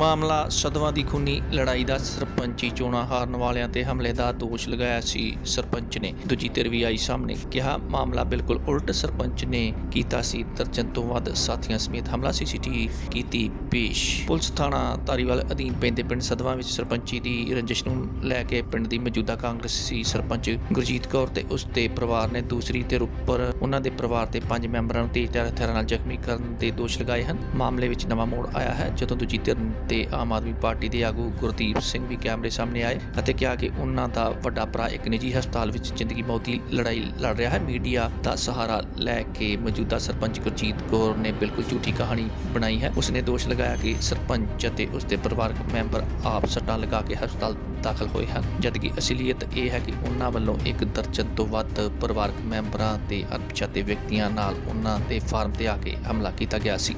ਮਾਮਲਾ ਸਦਵਾ ਦੀ ਖੂਨੀ ਲੜਾਈ ਦਾ ਸਰਪੰਚੀ ਚੋਣਾਂ ਹਾਰਨ ਵਾਲਿਆਂ ਤੇ ਹਮਲੇ ਦਾ ਦੋਸ਼ ਲਗਾਇਆ ਸੀ। ਸਰਪੰਚ ਨੇ ਦੂਜੀ ਧਿਰ ਵੀ ਆਈ ਸਾਹਮਣੇ ਕਿਹਾ, ਮਾਮਲਾ ਬਿਲਕੁਲ ਉਲਟ ਸਰਪੰਚ ਨੇ ਕੀਤਾ ਸੀ। ਦਰਜਨ ਤੋਂ ਵੱਧ ਸਾਥੀਆਂ ਸਮੇਤ ਹਮਲਾ ਸੀਸੀਟੀਵੀ ਕੀਤੀ ਪੇਸ਼। ਪੁਲਿਸ ਥਾਣਾ ਧਾਰੀਵਾਲ ਅਧੀਨ ਪੈਂਦੇ ਪਿੰਡ ਸਦਵਾ ਵਿੱਚ ਸਰਪੰਚੀ ਦੀ ਰੰਜਿਸ਼ ਨੂੰ ਲੈ ਕੇ ਪਿੰਡ ਦੀ ਮੌਜੂਦਾ ਕਾਂਗਰਸੀ ਸਰਪੰਚ ਗੁਰਜੀਤ ਕੌਰ ਤੇ ਉਸ ਦੇ ਪਰਿਵਾਰ ਨੇ ਦੂਸਰੀ ਧਿਰ ਉੱਪਰ ਉਹਨਾਂ ਦੇ ਪਰਿਵਾਰ ਦੇ ਪੰਜ ਮੈਂਬਰਾਂ ਨੂੰ ਤੇਜ਼ਧਾਰ ਹਥਿਆਰਾਂ ਨਾਲ ਜ਼ਖਮੀ ਕਰਨ ਦੇ ਦੋਸ਼ ਲਗਾਏ ਹਨ। ਮਾਮਲੇ ਵਿੱਚ ਨਵਾਂ ਮੋੜ ਆਇਆ ਹੈ। ਜਦੋਂ ਦੂਜੀ ਧਿਰ ਤੇ ਆਮ ਆਦਮੀ ਪਾਰਟੀ ਦੇ ਆਗੂ ਗੁਰਦੀਪ ਸਿੰਘ ਵੀ ਕੈਮਰੇ ਸਾਹਮਣੇ ਆਏ ਅਤੇ ਕਿਹਾ ਕਿ ਉਹਨਾਂ ਦਾ ਵੱਡਾ ਭਰਾ ਇੱਕ ਨਿੱਜੀ ਹਸਪਤਾਲ ਵਿੱਚ ਜ਼ਿੰਦਗੀ ਮੌਤ ਦੀ ਲੜਾਈ ਲੜ ਰਿਹਾ ਹੈ। ਮੀਡੀਆ ਦਾ ਸਹਾਰਾ ਲੈ ਕੇ ਮੌਜੂਦਾ ਸਰਪੰਚ ਗੁਰਜੀਤ ਕੌਰ ਨੇ ਬਿਲਕੁਲ ਝੂਠੀ ਕਹਾਣੀ ਬਣਾਈ ਹੈ। ਉਸਨੇ ਦੋਸ਼ ਲਗਾਇਆ ਕਿ ਸਰਪੰਚ ਅਤੇ ਉਸਦੇ ਪਰਿਵਾਰਕ ਮੈਂਬਰ ਆਪ ਸੱਟਾਂ ਲਗਾ ਕੇ ਹਸਪਤਾਲ ਦਾਖਲ ਹੋਏ ਹਨ। ਜਦਕਿ ਅਸਲੀਅਤ ਇਹ ਹੈ ਕਿ ਉਹਨਾਂ ਵੱਲੋਂ ਇੱਕ ਦਰਜਨ ਤੋਂ ਵੱਧ ਪਰਿਵਾਰਕ ਮੈਂਬਰਾਂ ਤੇ ਅਣਪਛਾਤੇ ਵਿਅਕਤੀਆਂ ਨਾਲ ਉਹਨਾਂ ਦੇ ਫਾਰਮ ਤੇ ਆ ਕੇ ਹਮਲਾ ਕੀਤਾ ਗਿਆ ਸੀ।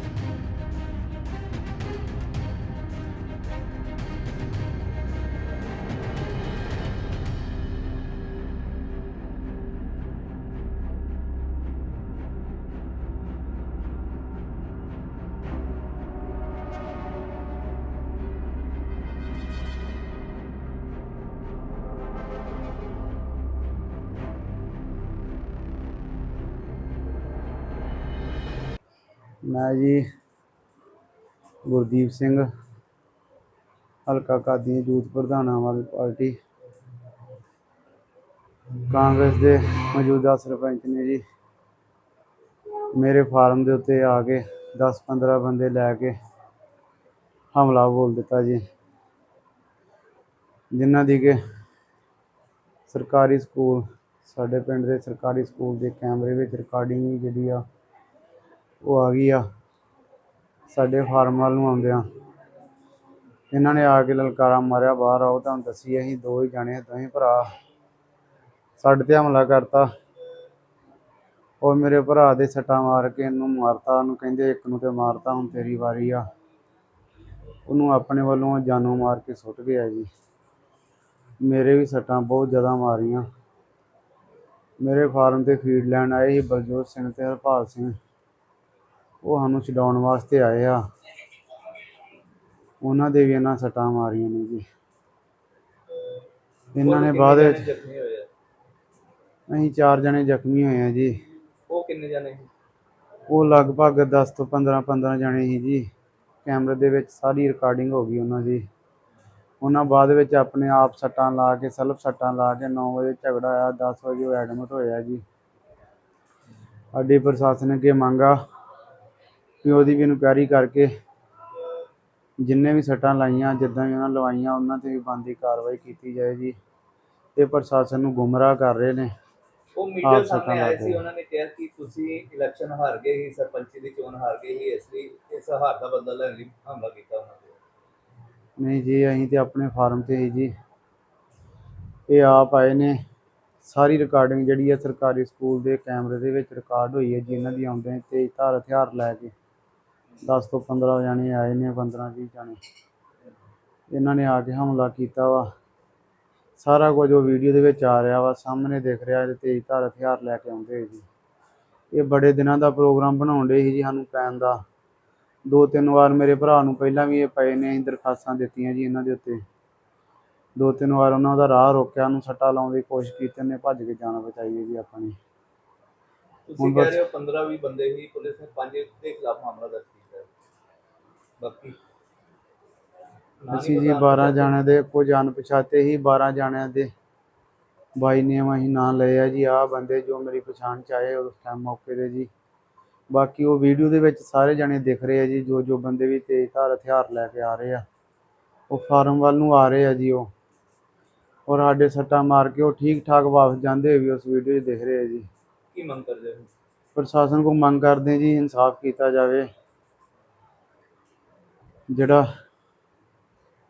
ਮੈਂ ਜੀ ਗੁਰਦੀਪ ਸਿੰਘ, ਹਲਕਾ ਕਾਦੀ ਯੂਥ ਪ੍ਰਧਾਨ ਆਮ ਆਦਮੀ ਪਾਰਟੀ। ਕਾਂਗਰਸ ਦੇ ਮੌਜੂਦਾ ਸਰਪੰਚ ਨੇ ਜੀ ਮੇਰੇ ਫਾਰਮ ਦੇ ਉੱਤੇ ਆ ਕੇ 10-15 ਬੰਦੇ ਲੈ ਕੇ ਹਮਲਾ ਬੋਲ ਦਿੱਤਾ ਜੀ। ਜਿਨ੍ਹਾਂ ਦੀ ਕਿ ਸਰਕਾਰੀ ਸਕੂਲ, ਸਾਡੇ ਪਿੰਡ ਦੇ ਸਰਕਾਰੀ ਸਕੂਲ ਦੇ ਕੈਮਰੇ ਵਿੱਚ ਰਿਕਾਰਡਿੰਗ ਜਿਹੜੀ ਆ ਉਹ ਆ ਗਈ ਆ। ਸਾਡੇ ਫਾਰਮ ਵੱਲ ਨੂੰ ਆਉਂਦਿਆਂ ਇਹਨਾਂ ਨੇ ਆ ਕੇ ਲਲਕਾਰਾ ਮਾਰਿਆ ਬਾਹਰ, ਆਓ ਤੁਹਾਨੂੰ ਦੱਸੀ ਅਸੀਂ ਦੋ ਹੀ ਜਾਣੇ ਦੋਵੇਂ ਭਰਾ। ਸਾਡੇ ਤੇ ਹਮਲਾ ਕਰਤਾ। ਉਹ ਮੇਰੇ ਭਰਾ ਦੇ ਸੱਟਾਂ ਮਾਰ ਕੇ ਇਹਨੂੰ ਮਾਰਤਾ, ਉਹਨੂੰ ਕਹਿੰਦੇ ਇੱਕ ਨੂੰ ਤੇ ਮਾਰਤਾ, ਹੁਣ ਤੇਰੀ ਵਾਰੀ ਆ। ਉਹਨੂੰ ਆਪਣੇ ਵੱਲੋਂ ਜਾਨੋਂ ਮਾਰ ਕੇ ਸੁੱਟ ਗਿਆ ਜੀ। ਮੇਰੇ ਵੀ ਸੱਟਾਂ ਬਹੁਤ ਜ਼ਿਆਦਾ ਮਾਰੀਆਂ। ਮੇਰੇ ਫਾਰਮ ਤੇ ਫੀਡ ਲੈਣ ਆਏ ਸੀ ਬਲਜੋਤ ਸਿੰਘ ਤੇ ਹਰਪਾਲ ਸਿੰਘ। ਉਹ ਸਾਨੂੰ ਛਡਾਉਣ ਵਾਸਤੇ ਆਏ ਆ। ਉਹਨਾਂ ਦੇ ਵੀ ਇਹਨਾਂ ਸੱਟਾਂ ਮਾਰੀਆਂ ਨੇ ਜੀ। ਇਹਨਾਂ ਨੇ ਬਾਅਦ ਵਿੱਚ ਜ਼ਖਮੀ ਹੋਏ ਆ? ਅਸੀਂ ਚਾਰ ਜਣੇ ਜ਼ਖਮੀ ਹੋਏ ਆ ਜੀ। ਉਹ ਕਿੰਨੇ ਜਾਣੇ ਸੀ? ਉਹ ਲਗਭਗ 10 ਤੋਂ 15 15 ਜਣੇ ਸੀ ਜੀ। ਕੈਮਰੇ ਦੇ ਵਿੱਚ ਸਾਰੀ ਰਿਕਾਰਡਿੰਗ ਹੋ ਗਈ ਉਹਨਾਂ ਦੀ। ਉਹਨਾਂ ਬਾਅਦ ਵਿੱਚ ਆਪਣੇ ਆਪ ਸੱਟਾਂ ਲਾ ਕੇ ਸੈਲਫ ਸੱਟਾਂ ਲਾ ਕੇ 9 ਵਜੇ ਝਗੜਾ ਆਇਆ 10 ਵਜੇ ਉਹ ਐਡਮਿਟ ਹੋਇਆ ਜੀ। ਸਾਡੀ ਪ੍ਰਸ਼ਾਸਨ ਅੱਗੇ ਮੰਗਾ ਕਿ ਉਹਦੀ ਵੀ ਇਨਕੁਆਇਰੀ ਕਰਕੇ ਜਿੰਨੇ ਵੀ ਸੱਟਾਂ ਲਾਈਆਂ ਜਿੱਦਾਂ ਵੀ ਉਹਨਾਂ ਲਵਾਈਆਂ ਉਹਨਾਂ ਤੇ ਵੀ ਬਣਦੀ ਕਾਰਵਾਈ ਕੀਤੀ ਜਾਏ ਜੀ ਇਹ ਪ੍ਰਸ਼ਾਸਨ ਨੂੰ ਗੁੰਮਰਾਹ ਕਰ ਰਹੇ ਨੇ। ਉਹ ਮੀਡੀਆ ਸਾਹਮਣੇ ਆਏ ਸੀ। ਉਹਨਾਂ ਨੇ ਕਿਹਾ ਕਿ ਤੁਸੀਂ ਇਲੈਕਸ਼ਨ ਹਾਰ ਗਏ ਸੀ ਸਰਪੰਚੀ ਦੀ ਚੋਣ ਹਾਰ ਗਏ ਸੀ ਇਸ ਲਈ ਇਸ ਹਾਰ ਦਾ ਬਦਲਾ ਲੈਣ ਲਈ ਹਮਲਾ ਕੀਤਾ ਉਹਨਾਂ ਤੇ ਨਹੀਂ ਜੀ ਅਸੀਂ ਤੇ ਆਪਣੇ ਫਾਰਮ ਤੇ ਹੀ ਜੀ। ਇਹ ਆਪ ਆਏ ਨੇ। ਸਾਰੀ ਰਿਕਾਰਡਿੰਗ ਜਿਹੜੀ ਹੈ ਸਰਕਾਰੀ ਸਕੂਲ ਦੇ ਕੈਮਰੇ ਦੇ ਵਿੱਚ ਰਿਕਾਰਡ ਹੋਈ ਹੈ ਜੀ ਇਹਨਾਂ ਦੀ ਆਉਂਦੇ ਤੇ ਧਾਰ ਹਥਿਆਰ ਲੈ ਕੇ। 10 ਤੋਂ 15 ਜਾਣੇ ਆਏ ਨੇ 15 20 ਜਾਣੇ। ਇਹਨਾਂ ਨੇ ਆ ਕੇ ਹਮਲਾ ਕੀਤਾ ਵਾ। ਸਾਰਾ ਕੁਝ ਉਹ ਵੀਡੀਓ ਦੇ ਵਿੱਚ ਆ ਰਿਹਾ ਵਾ, ਸਾਹਮਣੇ ਦਿਖ ਰਿਹਾ ਇਹਦੇ ਤੇਜ਼ ਧਾਰ ਹਥਿਆਰ ਲੈ ਕੇ ਆਉਂਦੇ ਜੀ ਇਹ ਬੜੇ ਦਿਨਾਂ ਦਾ ਪ੍ਰੋਗਰਾਮ ਬਣਾਉਣ ਦੇ ਸੀ ਜੀ ਸਾਨੂੰ ਪੈਣ ਦਾ। ਦੋ ਤਿੰਨ ਵਾਰ ਮੇਰੇ ਭਰਾ ਨੂੰ ਪਹਿਲਾਂ ਵੀ ਇਹ ਪਏ ਨੇ, ਅਸੀਂ ਦਰਖਾਸਤਾਂ ਦਿੱਤੀਆਂ ਜੀ ਇਹਨਾਂ ਦੇ ਉੱਤੇ। ਦੋ ਤਿੰਨ ਵਾਰ ਉਹਨਾਂ ਦਾ ਰਾਹ ਰੋਕਿਆ, ਉਹਨੂੰ ਸੱਟਾ ਲਾਉਣ ਦੀ ਕੋਸ਼ਿਸ਼ ਕੀਤੀ, ਉਹਨੇ ਭੱਜ ਕੇ ਜਾਨ ਬਚਾਈ ਹੈ ਜੀ ਆਪਣੀ। ਤੁਸੀਂ ਹੁਣ ਕਹਿ ਰਹੇ ਹੋ 15 20 ਬੰਦੇ ਹੀ ਪੁਲਿਸ ਨੇ ਪੰਜ ਦੇ ਖਿਲਾਫ ਮਾਮਲਾ ਦਰਜ ਕੀਤਾ। ਬਾਕੀ ਨਾਂ ਅਸੀਂ ਜੀ ਪਤਾ 12 ਜਾਣਿਆਂ ਦੇ ਕੁਝ ਅਣਪਛਾਤੇ ਹੀ 12 ਜਾਣਿਆਂ ਦੇ ਬਾਈ ਨੇਮ ਅਸੀਂ ਨਾਂ ਲਏ ਆ ਜੀ ਆਹ ਬੰਦੇ ਜੋ ਮੇਰੀ ਪਛਾਣ ਚ ਆਏ ਉਸ ਟਾਈਮ ਮੌਕੇ ਦੇ ਜੀ। ਬਾਕੀ ਉਹ ਵੀਡੀਓ ਦੇ ਵਿੱਚ ਸਾਰੇ ਜਾਣੇ ਦਿਖ ਰਹੇ ਆ ਜੀ ਜੋ ਜੋ ਬੰਦੇ ਵੀ ਤੇਜ਼ ਧਾਰ ਹਥਿਆਰ ਲੈ ਕੇ ਆ ਰਹੇ ਆ। ਉਹ ਫਾਰਮ ਵੱਲ ਨੂੰ ਆ ਰਹੇ ਆ ਜੀ ਉਹ। ਔਰ ਸਾਡੇ ਸੱਟਾਂ ਮਾਰ ਕੇ ਉਹ ਠੀਕ ਠਾਕ ਵਾਪਸ ਜਾਂਦੇ ਹੋਏ ਵੀ ਉਸ ਵੀਡੀਓ 'ਚ ਦਿਖ ਰਹੇ ਆ ਜੀ। ਕੀ ਮੰਗ ਕਰਦੇ ਹੋ? ਪ੍ਰਸ਼ਾਸਨ ਕੋ ਮੰਗ ਕਰਦੇ ਜੀ ਇਨਸਾਫ ਕੀਤਾ ਜਾਵੇ। ਜਿਹੜਾ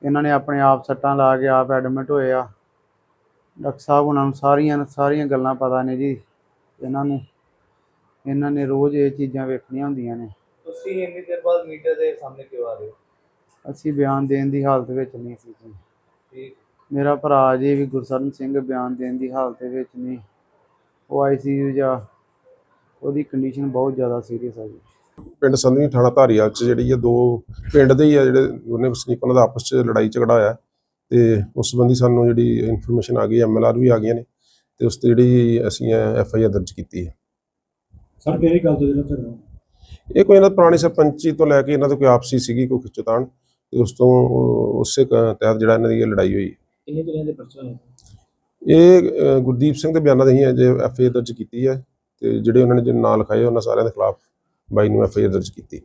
ਇਹਨਾਂ ਨੇ ਆਪਣੇ ਆਪ ਸੱਟਾਂ ਲਾ ਕੇ ਆਪ ਐਡਮਿਟ ਹੋਏ ਆ। ਡਾਕਟਰ ਸਾਹਿਬ ਉਹਨਾਂ ਨੂੰ ਸਾਰੀਆਂ ਸਾਰੀਆਂ ਗੱਲਾਂ ਪਤਾ ਨੇ ਜੀ। ਇਹਨਾਂ ਨੂੰ ਇਹਨਾਂ ਨੇ ਰੋਜ਼ ਇਹ ਚੀਜ਼ਾਂ ਵੇਖਣੀਆਂ ਹੁੰਦੀਆਂ ਨੇ। ਤੁਸੀਂ ਇੰਨੀ ਦੇਰ ਬਾਅਦ ਮੀਡੀਆ ਦੇ ਸਾਹਮਣੇ ਕਿਉਂ ਆ ਰਹੇ ਹੋ? ਅਸੀਂ ਬਿਆਨ ਦੇਣ ਦੀ ਹਾਲਤ ਵਿੱਚ ਨਹੀਂ ਸੀ ਜੀ। ਠੀਕ। ਮੇਰਾ ਭਰਾ ਜੀ ਵੀ ਗੁਰਸਰਨ ਸਿੰਘ ਬਿਆਨ ਦੇਣ ਦੀ ਹਾਲਤ ਵਿੱਚ ਨਹੀਂ। ਉਹ ਆਈਸੀਯੂ ਜਾਂ ਉਹਦੀ ਕੰਡੀਸ਼ਨ ਬਹੁਤ ਜ਼ਿਆਦਾ ਸੀਰੀਅਸ ਆ ਜੀ। ਪਿੰਡ ਸੰਧਵੀ ਥਾਣਾ ਧਾਰੀਵਾਲ ਚ ਜਿਹੜੀ ਆ ਦੋ ਪਿੰਡ ਦੇ ਹੀ ਆ ਜਿਹੜੇ ਉਹਨੇ ਵਸਨੀਕ ਉਹਨਾਂ ਦਾ ਆਪਸ ਚ ਲੜਾਈ ਝਗੜਾ ਹੋਇਆ ਤੇ ਉਸ ਸੰਬੰਧੀ ਸਾਨੂੰ ਜਿਹੜੀ ਇਨਫੋਰਮੇਸ਼ਨ ਆ ਗਈ ਐਮਐਲਆਰ ਵੀ ਆ ਗਈਆਂ ਨੇ ਤੇ ਉਸ ਤੇ ਜਿਹੜੀ ਅਸੀਂ ਐਫ ਆਈ ਆਰ ਦਰਜ ਕੀਤੀ ਹੈ ਸਰ ਕਿਹੜੀ ਗੱਲ ਤੋਂ ਜਿਹੜਾ ਝਗੜਾ ਇਹ ਕੋਈ ਇਹਨਾਂ ਪੁਰਾਣੀ ਸਰਪੰਚੀ ਤੋਂ ਲੈ ਕੇ ਇਹਨਾਂ ਦਾ ਕੋਈ ਆਪਸੀ ਸੀਗੀ ਕੋਈ ਖਿੱਚੋਤਾਣ ਤੇ ਉਸ ਤੋਂ ਉਸੇ ਤਹਿਤ ਜਿਹੜਾ ਇਹਨਾਂ ਦੀ ਲੜਾਈ ਹੋਈ। ਕਿੰਨੇ ਦਿਨਾਂ ਦੇ ਪਰਚਾ ਇਹ ਗੁਰਦੀਪ ਸਿੰਘ ਦੇ ਬਿਆਨਾਂ ਦੇ ਹੀ ਅਜੇ ਐਫ ਆਈ ਆਰ ਦਰਜ ਕੀਤੀ ਹੈ ਤੇ ਜਿਹੜੇ ਉਹਨਾਂ ਨੇ ਜਿਹੜੇ ਨਾਂ ਲਿਖਾਏ ਉਹਨਾਂ ਸਾਰਿਆਂ ਦੇ ਖਿਲਾਫ ਬਾਈ ਨੂੰ ਐਫ ਆਈ ਆਰ ਦਰਜ ਕੀਤੀ